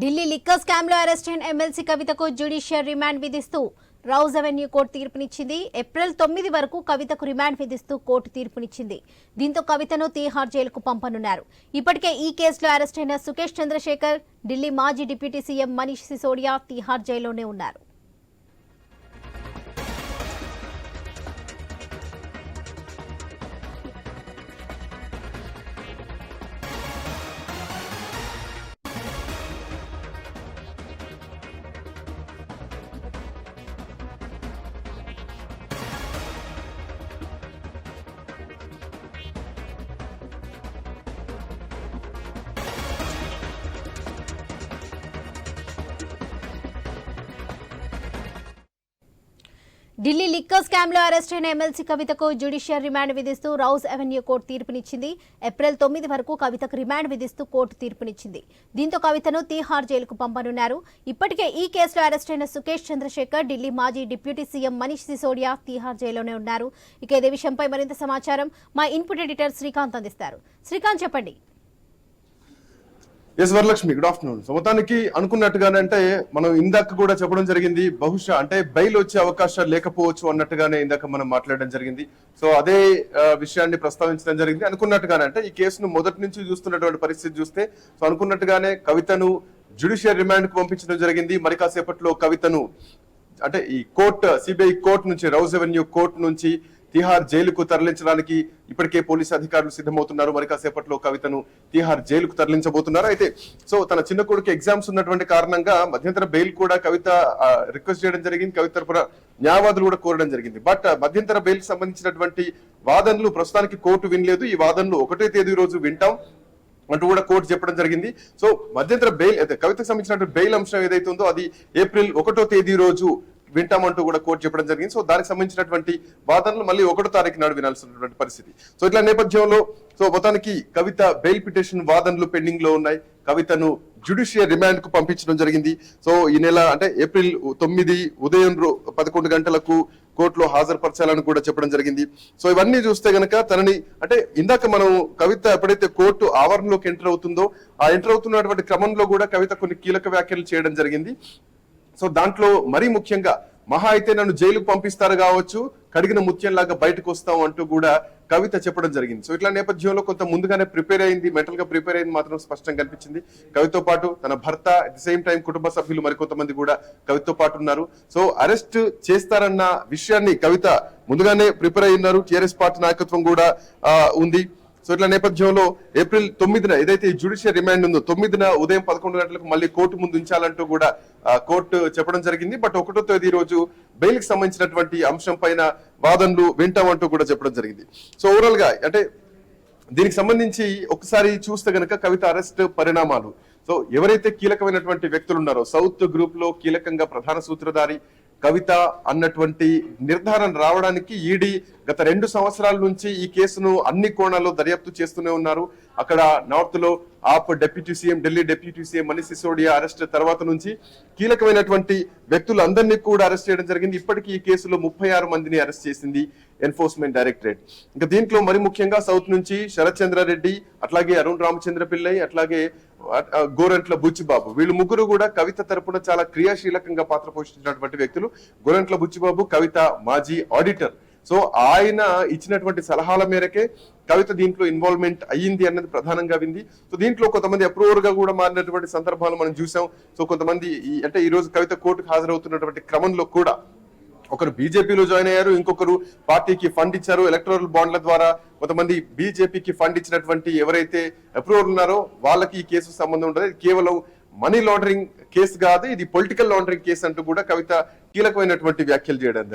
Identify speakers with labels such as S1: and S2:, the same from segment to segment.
S1: Delhi liquor స్కామ్లో arrest అయిన MLC కవితకు జ్యుడిషియల్ రిమాండ్ విధిస్తూ రౌజ్ అవెన్యూ కోర్టు తీర్పునిచ్చింది. ఏప్రిల్ తొమ్మిది వరకు కవితకు రిమాండ్ విధిస్తూ కోర్టు తీర్పునిచ్చింది. దీంతో కవితను తీహార్ జైలుకు పంపనున్నారు. ఇప్పటికే ఈ కేసులో అరెస్ట్ అయిన సుకేష్ చంద్రశేఖర్ ఢిల్లీ మాజీ డిప్యూటీ సీఎం మనీష్ సిసోడియా తీహార్ జైల్లోనే ఉన్నారు. ఢిల్లీ లిక్కర్ స్కామ్లో అరెస్ట్ అయిన ఎమ్మెల్సీ కవితకు జ్యుడిషియల్ రిమాండ్ విధిస్తూ రౌజ్ అవెన్యూ కోర్టు తీర్పునిచ్చింది. ఏప్రిల్ తొమ్మిది వరకు కవితకు రిమాండ్ విధిస్తూ కోర్టు తీర్పునిచ్చింది. దీంతో కవితను తీహార్ జైలుకు పంపనున్నారు. ఇప్పటికే ఈ కేసులో అరెస్ట్ అయిన సుకేష్ చంద్రశేఖర్ ఢిల్లీ మాజీ డిప్యూటీ సీఎం మనీష్ సిసోడియా తీహార్ జైల్లోనే ఉన్నారు. ఇక ఇదే విషయంపై మరింత సమాచారం మా ఇన్పుట్ ఎడిటర్ శ్రీకాంత్ అందిస్తారు. శ్రీకాంత్ చెప్పండి.
S2: Yes Varalakshmi good afternoon so మొత్తానికి అనుకున్నట్టుగానే అంటే మనం ఇందాక కూడా చెప్పడం జరిగింది బహుశా అంటే బయలు వచ్చే అవకాశాలు లేకపోవచ్చు అన్నట్టుగానే ఇందాక మనం మాట్లాడడం జరిగింది. సో అదే విషయాన్ని ప్రస్తావించడం జరిగింది. అనుకున్నట్టుగానే అంటే ఈ కేసును మొదటి నుంచి చూస్తున్నటువంటి పరిస్థితి చూస్తే సో అనుకున్నట్టుగానే కవితను జ్యుడిషియల్ రిమాండ్కు పంపించడం జరిగింది. మరి కాసేపట్లో కవితను అంటే ఈ కోర్ట్ సిబిఐ కోర్ట్ నుంచి రౌజ్ రెవెన్యూ కోర్ట్ నుంచి తిహార్ జైలుకు తరలించడానికి ఇప్పటికే పోలీసు అధికారులు సిద్ధమవుతున్నారు. మరి కాసేపట్లో కవితను తిహార్ జైలుకు తరలించబోతున్నారు? అయితే సో తన చిన్న కొడుకు ఎగ్జామ్స్ ఉన్నటువంటి కారణంగా మధ్యంతర బెయిల్ కూడా కవిత రిక్వెస్ట్ చేయడం జరిగింది. కవిత తరపున న్యాయవాదులు కూడా కోరడం జరిగింది. బట్ మధ్యంతర బెయిల్ సంబంధించినటువంటి వాదనలు ప్రస్తుతానికి కోర్టు వినలేదు. ఈ వాదనలు ఒకటే తేదీ రోజు వింటాం అంటూ కూడా కోర్టు చెప్పడం జరిగింది. సో మధ్యంతర బెయిల్ అయితే కవితకు సంబంధించిన బెయిల్ అంశం ఏదైతే ఉందో అది ఏప్రిల్ ఒకటో తేదీ రోజు వింటామంటూ కూడా కోర్టు చెప్పడం జరిగింది. సో దానికి సంబంధించినటువంటి వాదనలు మళ్ళీ ఒకటో తారీఖు నాడు వినాల్సినటువంటి పరిస్థితి. సో ఇట్లా నేపథ్యంలో సో మొత్తానికి కవిత బెయిల్ పిటిషన్ వాదనలు పెండింగ్లో ఉన్నాయి. కవితను జ్యుడిషియల్ రిమాండ్కు పంపించడం జరిగింది. సో ఈ నెల అంటే ఏప్రిల్ తొమ్మిది ఉదయం పదకొండు గంటలకు కోర్టులో హాజరుపరచాలని కూడా చెప్పడం జరిగింది. సో ఇవన్నీ చూస్తే గనక తనని అంటే ఇందాక మనం కవిత ఎప్పుడైతే కోర్టు ఆవరణలోకి ఎంటర్ అవుతుందో ఆ ఎంటర్ అవుతున్నటువంటి క్రమంలో కూడా కవిత కొన్ని కీలక వ్యాఖ్యలు చేయడం జరిగింది. సో దాంట్లో మరీ ముఖ్యంగా మహా అయితే నన్ను జైలుకు పంపిస్తారు కావచ్చు కడిగిన ముత్యంలాగా బయటకు వస్తాం అంటూ కూడా కవిత చెప్పడం జరిగింది. సో ఇట్లా నేపథ్యంలో కొంత ముందుగానే ప్రిపేర్ అయింది మెంటల్గా ప్రిపేర్ అయింది మాత్రం స్పష్టంగా కనిపించింది. కవితో పాటు తన భర్త అట్ ది సేమ్ టైం కుటుంబ సభ్యులు మరికొంతమంది కూడా కవితో పాటు ఉన్నారు. సో అరెస్ట్ చేస్తారన్న విషయాన్ని కవిత ముందుగానే ప్రిపేర్ అయి ఉన్నారు. టిఆర్ఎస్ పార్టీ నాయకత్వం కూడా ఉంది. సో ఇట్లా నేపథ్యంలో ఏప్రిల్ తొమ్మిదిన ఏదైతే జ్యుడిషియల్ రిమాండ్ ఉందో తొమ్మిదిన ఉదయం పదకొండు గంటలకు మళ్ళీ కోర్టు ముందు ఉంచాలంటూ కూడా కోర్టు చెప్పడం జరిగింది. బట్ ఒకటో తేదీ రోజు బెయిల్కి సంబంధించినటువంటి అంశం పైన వాదనలు వింటామంటూ కూడా చెప్పడం జరిగింది. సో ఓవరాల్గా అంటే దీనికి సంబంధించి ఒకసారి చూస్తే గనక కవిత అరెస్ట్ పరిణామాలు. సో ఎవరైతే కీలకమైనటువంటి వ్యక్తులు ఉన్నారో సౌత్ గ్రూప్లో కీలకంగా ప్రధాన సూత్రధారి కవిత అన్నటువంటి నిర్ధారణ రావడానికి ఈడీ గత రెండు సంవత్సరాల నుంచి ఈ కేసును అన్ని కోణాల్లో దర్యాప్తు చేస్తూనే ఉన్నారు. అక్కడ నార్త్లో AAP deputy CM Delhi deputy CM Manish Sisodia arrest తర్వాత నుంచి కీలకమైనటువంటి వ్యక్తులందరినీ కూడా అరెస్ట్ చేయడం జరిగింది. ఇప్పటికీ ఈ కేసులో ముప్పై ఆరు మందిని అరెస్ట్ చేసింది. Enforcement directorate. ఇంకా దీంట్లో మరి ముఖ్యంగా సౌత్ నుంచి శరత్ చంద్రారెడ్డి అట్లాగే అరుణ్ రామచంద్ర పిల్లై అట్లాగే గోరంట్ల బుచ్చిబాబు. వీళ్ళు ముగ్గురు కూడా కవిత తరపున చాలా క్రియాశీలకంగా పాత్ర పోషించినటువంటి వ్యక్తులు. గోరంట్ల బుచ్చిబాబు కవిత మాజీ ఆడిటర్. సో ఆయన ఇచ్చినటువంటి సలహాల మేరకే కవిత దీంట్లో ఇన్వాల్వ్మెంట్ అయ్యింది అన్నది ప్రధానంగా వింది. సో దీంట్లో కొంతమంది అప్రూవర్గా కూడా మారినటువంటి సందర్భాలు మనం చూసాం. సో కొంతమంది ఈ- అంటే ఈ రోజు కవిత కోర్టుకు హాజరవుతున్నటువంటి క్రమంలో కూడా ఒకరు బీజేపీలో జాయిన్ అయ్యారు ఇంకొకరు పార్టీకి ఫండ్ ఇచ్చారు ఎలక్టోరల్ బాండ్ల ద్వారా కొంతమంది బీజేపీకి ఫండ్ ఇచ్చినటువంటి ఎవరైతే అప్రూవర్ ఉన్నారో వాళ్ళకి ఈ కేసు సంబంధం ఉండదు కేవలం మనీ లాండరింగ్ కేసు కాదు ఇది పొలిటికల్ లాండరింగ్ కేసు అంటూ కూడా కవిత కీలకమైనటువంటి వ్యాఖ్యలు చేయడం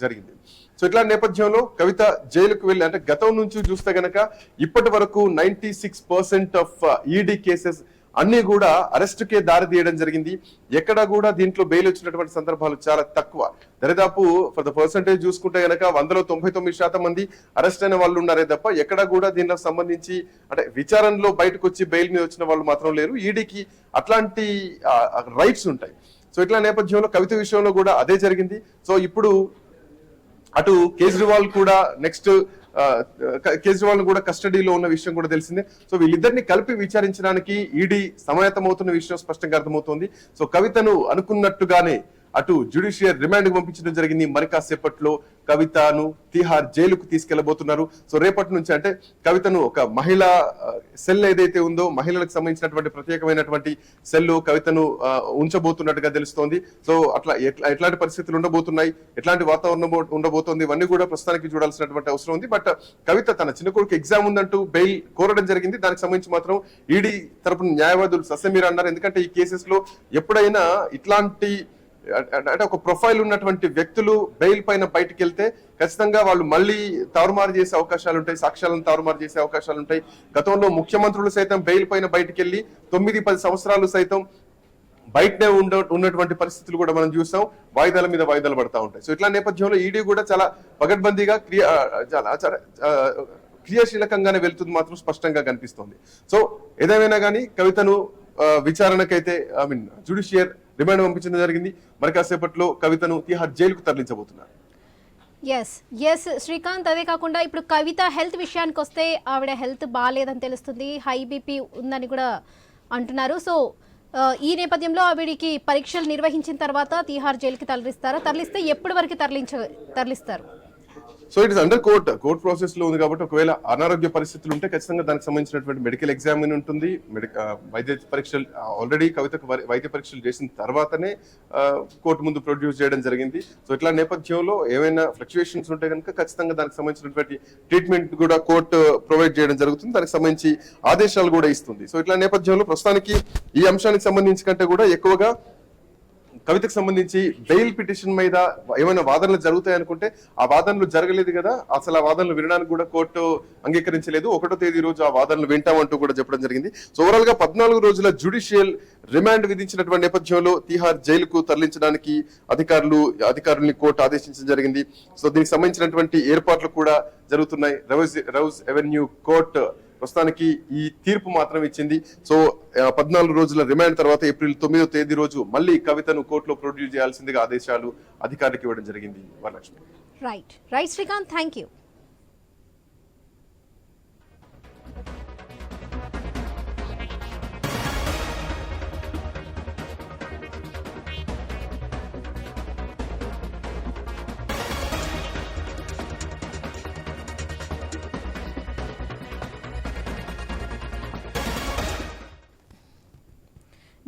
S2: జరిగింది సో ఇట్లా నేపథ్యంలో కవిత జైలుకు వెళ్ళి అంటే గతం నుంచి చూస్తే గనక ఇప్పటి వరకు ninety six percent of ED cases అన్ని కూడా అరెస్టుకే దారి తీయడం జరిగింది. ఎక్కడ కూడా దీంట్లో బెయిల్ వచ్చినటువంటి సందర్భాలు చాలా తక్కువ. దరిదాపు ఫర్ ద పర్సంటేజ్ చూసుకుంటే గనక వందలో తొంభై తొమ్మిది శాతం మంది అరెస్ట్ అయిన వాళ్ళు ఉన్నారే తప్ప ఎక్కడ కూడా దీనిలో సంబంధించి అంటే విచారణలో బయటకు వచ్చి బెయిల్ మీద వచ్చిన వాళ్ళు మాత్రం లేరు. ఈడీకి అట్లాంటి రైట్స్ ఉంటాయి. సో ఇట్లా నేపథ్యంలో కవిత విషయంలో కూడా అదే జరిగింది. సో ఇప్పుడు అటు కేజ్రీవాల్ కూడా నెక్స్ట్ కేజ్రీవాల్ కూడా కస్టడీలో ఉన్న విషయం కూడా తెలిసిందే. సో వీళ్ళిద్దరిని కలిపి విచారించడానికి ఈడీ సమాయత్తమవుతున్న విషయం స్పష్టంగా అర్థమవుతోంది. సో కవితను అనుకున్నట్టుగానే అటు జ్యుడిషియర్ రిమాండ్ పంపించడం జరిగింది. మరి కాసేపట్లో కవితను తిహార్ జైలుకు తీసుకెళ్ళబోతున్నారు. సో రేపటి నుంచి అంటే కవితను ఒక మహిళా సెల్ ఏదైతే ఉందో మహిళలకు సంబంధించినటువంటి ప్రత్యేకమైనటువంటి సెల్ కవితను ఉంచబోతున్నట్టుగా తెలుస్తోంది. సో అట్లా ఎట్లా ఎట్లాంటి పరిస్థితులు ఉండబోతున్నాయి ఎట్లాంటి వాతావరణం ఉండబోతోంది ఇవన్నీ కూడా ప్రస్తుతానికి చూడాల్సినటువంటి అవసరం ఉంది. బట్ కవిత తన చిన్న కొడుకు ఎగ్జామ్ ఉందంటూ బెయిల్ కోరడం జరిగింది. దానికి సంబంధించి మాత్రం ఈడీ తరపున న్యాయవాదులు ససమీర్ అన్నారు. ఎందుకంటే ఈ కేసెస్లో ఎప్పుడైనా ఇట్లాంటి అంటే ఒక ప్రొఫైల్ ఉన్నటువంటి వ్యక్తులు బెయిల్ పైన బయటకు వెళ్తే ఖచ్చితంగా వాళ్ళు మళ్ళీ తారుమారు చేసే అవకాశాలు ఉంటాయి సాక్ష్యాలను తారుమారు చేసే అవకాశాలు ఉంటాయి. గతంలో ముఖ్యమంత్రులు సైతం బెయిల్ పైన బయటకు వెళ్ళి తొమ్మిది పది సంవత్సరాలు సైతం బయటనే ఉండ ఉన్నటువంటి పరిస్థితులు కూడా మనం చూస్తాం. వాయిదాల మీద వాయిదాలు పడతా ఉంటాయి. సో ఇట్లా నేపథ్యంలో ఈడీ కూడా చాలా పగడ్బందీగా క్రియ చాలా క్రియాశీలకంగానే వెళ్తుంది మాత్రం స్పష్టంగా కనిపిస్తోంది. సో ఏదేమైనా కానీ కవితను విచారణకైతే ఐ మీన్ జుడిషియర్ రిమాండ్ పంపించడం జరిగింది. మరి కాసేపట్లో కవితను తిహార్ జైలుకు తరలించబోతున్నారు.
S1: ఎస్ ఎస్ శ్రీకాంత్ అదే కాకుండా ఇప్పుడు కవిత హెల్త్ విషయానికి వస్తే ఆవిడ హెల్త్ బాగాలేదని తెలుస్తుంది. హై బీపీ ఉందని కూడా అంటున్నారు. సో ఈ నేపథ్యంలో ఆవిడికి పరీక్షలు నిర్వహించిన తర్వాత తీహార్ జైలుకి తరలిస్తారా? తరలిస్తే ఎప్పటి వరకు తరలించ తరలిస్తారు?
S2: So it is under court court ప్రాసెస్లో ఉంది కాబట్టి ఒకవేళ అనారోగ్య పరిస్థితులు ఉంటే ఖచ్చితంగా దానికి సంబంధించినటువంటి మెడికల్ ఎగ్జామిన్ ఉంటుంది. వైద్య పరీక్షలు ఆల్రెడీ కవితకు వై- వైద్య పరీక్షలు చేసిన తర్వాతనే కోర్టు ముందు ప్రొడ్యూస్ చేయడం జరిగింది. సో ఇట్లా నేపథ్యంలో ఏమైనా ఫ్లక్చుయేషన్స్ ఉంటే కనుక ఖచ్చితంగా దానికి సంబంధించినటువంటి ట్రీట్మెంట్ కూడా కోర్టు ప్రొవైడ్ చేయడం జరుగుతుంది. దానికి సంబంధించి ఆదేశాలు కూడా ఇస్తుంది. సో ఇట్లా నేపథ్యంలో ప్రస్తుతానికి ఈ అంశానికి సంబంధించి కంటే కూడా ఎక్కువగా కవితకు సంబంధించి బెయిల్ పిటిషన్ మీద ఏమైనా వాదనలు జరుగుతాయి అనుకుంటే ఆ వాదనలు జరగలేదు కదా? అసలు ఆ వాదనలు వినడానికి కూడా కోర్టు అంగీకరించలేదు. ఒకటో తేదీ రోజు ఆ వాదనలు వింటామంటూ కూడా చెప్పడం జరిగింది. సో ఓవరాల్గా పద్నాలుగు రోజుల జుడిషియల్ రిమాండ్ విధించినటువంటి నేపథ్యంలో తీహార్ జైలుకు తరలించడానికి అధికారులు అధికారుల్ని కోర్టు ఆదేశించడం జరిగింది. సో దీనికి సంబంధించినటువంటి ఏర్పాట్లు కూడా జరుగుతున్నాయి. రౌజ్ రౌజ్ ఎవెన్యూ కోర్టు ప్రస్తుతానికి ఈ తీర్పు మాత్రం ఇచ్చింది. సో పద్నాలుగు రోజుల రిమాండ్ తర్వాత ఏప్రిల్ తొమ్మిదో తేదీ రోజు మళ్ళీ కవితను కోర్టులో ప్రొడ్యూస్ చేయాల్సిందిగా ఆదేశాలు అధికారికి ఇవ్వడం జరిగింది Varalakshmi.
S1: Right right Srikanth thank you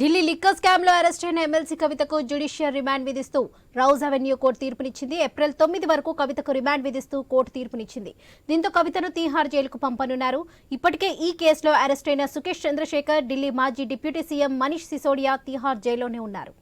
S1: Delhi liquor స్కామ్లో అరెస్ట్ అయిన ఎమ్మెల్సీ కవితకు జ్యుడిషియల్ రిమాండ్ విధిస్తూ రౌజ్ అవెన్యూ కోర్టు తీర్పునిచ్చింది. ఏప్రిల్ తొమ్మిది వరకు కవితకు రిమాండ్ విధిస్తూ కోర్టు తీర్పునిచ్చింది. దీంతో కవితను తీహార్ జైలుకు పంపనున్నారు. ఇప్పటికే ఈ కేసులో అరెస్ట్ అయిన సుకేష్ చంద్రశేఖర్ ఢిల్లీ మాజీ డిప్యూటీ సీఎం మనీష్ సిసోడియా తీహార్ జైల్లోనే ఉన్నారు.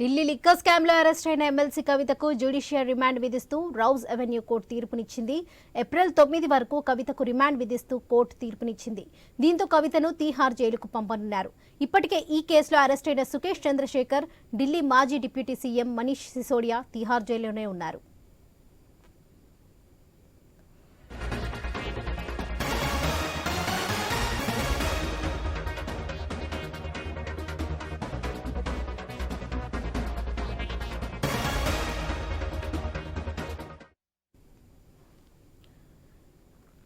S1: ఢిల్లీ లిక్కర్ స్కామ్లో అరెస్ట్ అయిన ఎమ్మెల్సీ కవితకు జ్యుడిషియల్ రిమాండ్ విధిస్తూ రౌజ్ అవెన్యూ కోర్టు తీర్పునిచ్చింది. ఏప్రిల్ తొమ్మిది వరకు కవితకు రిమాండ్ విధిస్తూ కోర్టు తీర్పునిచ్చింది. దీంతో కవితను తీహార్ జైలుకు పంపనున్నారు. ఇప్పటికే ఈ కేసులో అరెస్ట్ అయిన సుకేష్ చంద్రశేఖర్ ఢిల్లీ మాజీ డిప్యూటీ సీఎం మనీష్ సిసోడియా తీహార్ జైల్లోనే ఉన్నారు.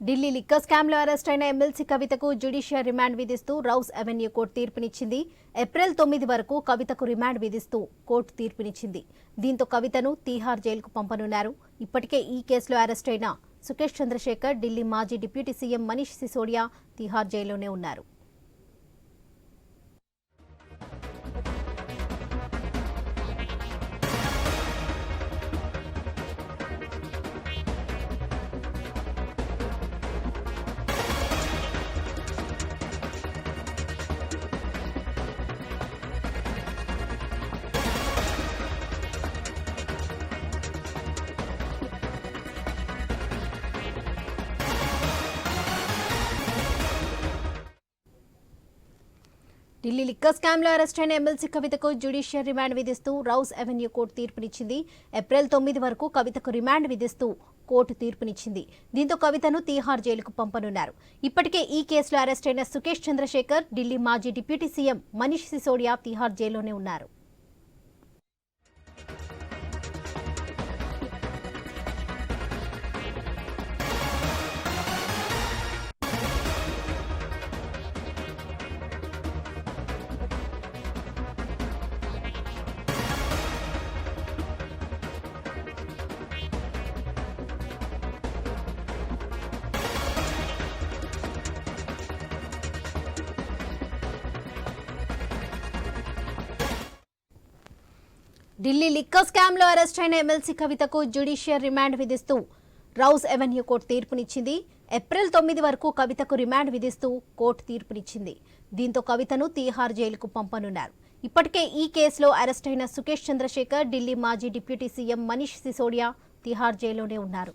S1: ఢిల్లీ లిక్కర్ స్కామ్లో అరెస్ట్ అయిన ఎమ్మెల్సీ కవితకు జ్యుడిషియల్ రిమాండ్ విధిస్తూ రౌస్ అవెన్యూ కోర్టు తీర్పునిచ్చింది. ఏప్రిల్ తొమ్మిది వరకు కవితకు రిమాండ్ విధిస్తూ కోర్టు తీర్పునిచ్చింది. దీంతో కవితను తీహార్ జైలుకు పంపనున్నారు. ఇప్పటికే ఈ కేసులో అరెస్ట్ అయిన సుకేష్ చంద్రశేఖర్ ఢిల్లీ మాజీ డిప్యూటీ సీఎం మనీష్ సిసోడియా తీహార్ జైల్లోనే ఉన్నారు. ఢిల్లీ లిక్కర్ స్కామ్లో అరెస్ట్ అయిన ఎమ్మెల్సీ కవితకు జ్యుడిషియల్ రిమాండ్ విధిస్తూ రౌస్ అవెన్యూ కోర్టు తీర్పునిచ్చింది. ఏప్రిల్ తొమ్మిది వరకు కవితకు రిమాండ్ విధిస్తూ కోర్టు తీర్పునిచ్చింది. దీంతో కవితను తీహార్ జైలుకు పంపనున్నారు. ఇప్పటికే ఈ కేసులో అరెస్ట్ అయిన సుకేష్ చంద్రశేఖర్ ఢిల్లీ మాజీ డిప్యూటీ సీఎం మనీష్ సిసోడియా తీహార్ జైల్లోనే ఉన్నారు. ఢిల్లీ లిక్కర్ స్కామ్లో అరెస్ట్ అయిన ఎమ్మెల్సీ కవితకు జ్యుడిషియల్ రిమాండ్ విధిస్తూ రౌస్ ఎవెన్యూ కోర్టు తీర్పునిచ్చింది. ఏప్రిల్ తొమ్మిది వరకు కవితకు రిమాండ్ విధిస్తూ కోర్టు తీర్పునిచ్చింది. దీంతో కవితను తీహార్ జైలుకు పంపనున్నారు. ఇప్పటికే ఈ కేసులో అరెస్ట్ అయిన సుకేష్ చంద్రశేఖర్ ఢిల్లీ మాజీ డిప్యూటీ సీఎం మనీష్ సిసోడియా తీహార్ జైల్లోనే ఉన్నారు.